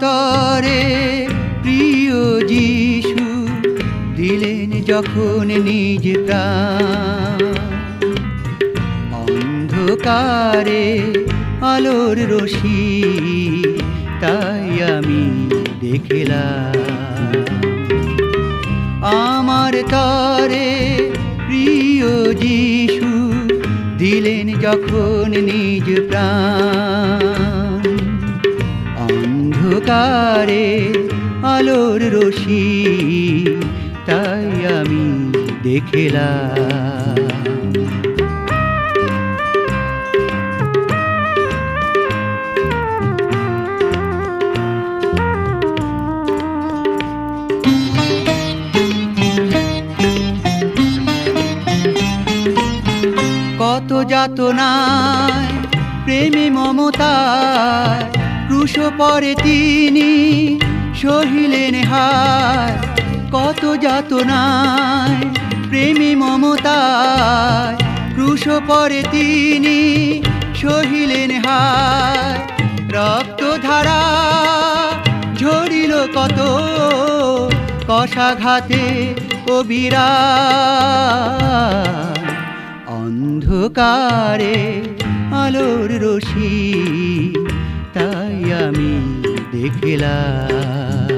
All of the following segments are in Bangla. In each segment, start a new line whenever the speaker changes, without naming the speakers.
তরে প্রিয় যিশু দিলেন যখন নিজ অন্ধকারে আলোর রশি তাই আমি দেখিলাম। আমার তরে প্রিয় যিশু দিলেন যখন নিজ প্রাণ। অন্ধকারে আলোর রশি তাই আমি দেখলাম। কত যাতনায় প্রেমে মমতায় ক্রুশ পরে তিনি সহিলেন হায় কত যাতনায়, প্রেমে মমতায় ক্রুশ পরে তিনি সহিলেন হায় রক্ত ধারা ঝরিল কত, কষাঘাতে কবিরা অন্ধকারে আলোর রশি দেখলাম।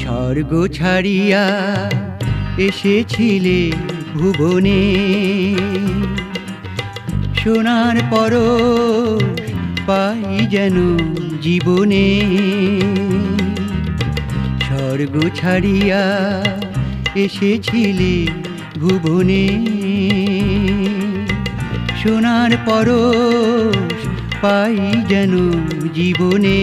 স্বর্গ ছাড়িয়া এসেছিলে ভুবনে। সোনার পর পাই যেন জীবনে। স্বর্গ ছাড়িয়া এসেছিলে ভুবনে। সোনার পরশ পাই যেন জীবনে।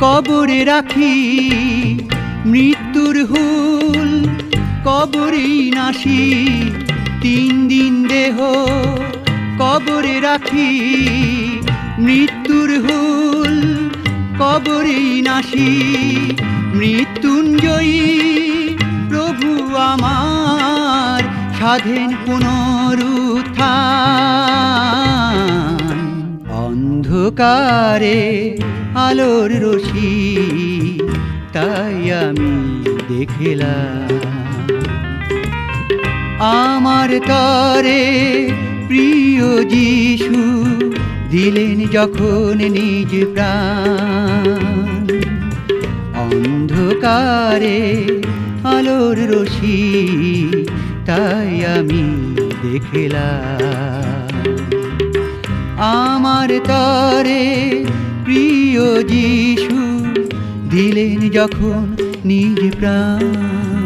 কবরে রাখি, মৃত্যুর হুল কবরেই নাসি। তিন দিন দেহ কবরে রাখি, মৃত্যুর হুল কবরেই নাসি। মৃত্যুঞ্জয়ী প্রভু আমার স্বাধীন পুনরুত্থান। অন্ধকারে আলোর রশি তাই আমি দেখলাম। আমার তরে প্রিয় যিশু দিলেন যখন নিজ প্রাণ। অন্ধকারে আলোর রশি তাই আমি দেখলাম। আমার তরে প্রিয় যিশু দিলেন যখন নিজ প্রাণ।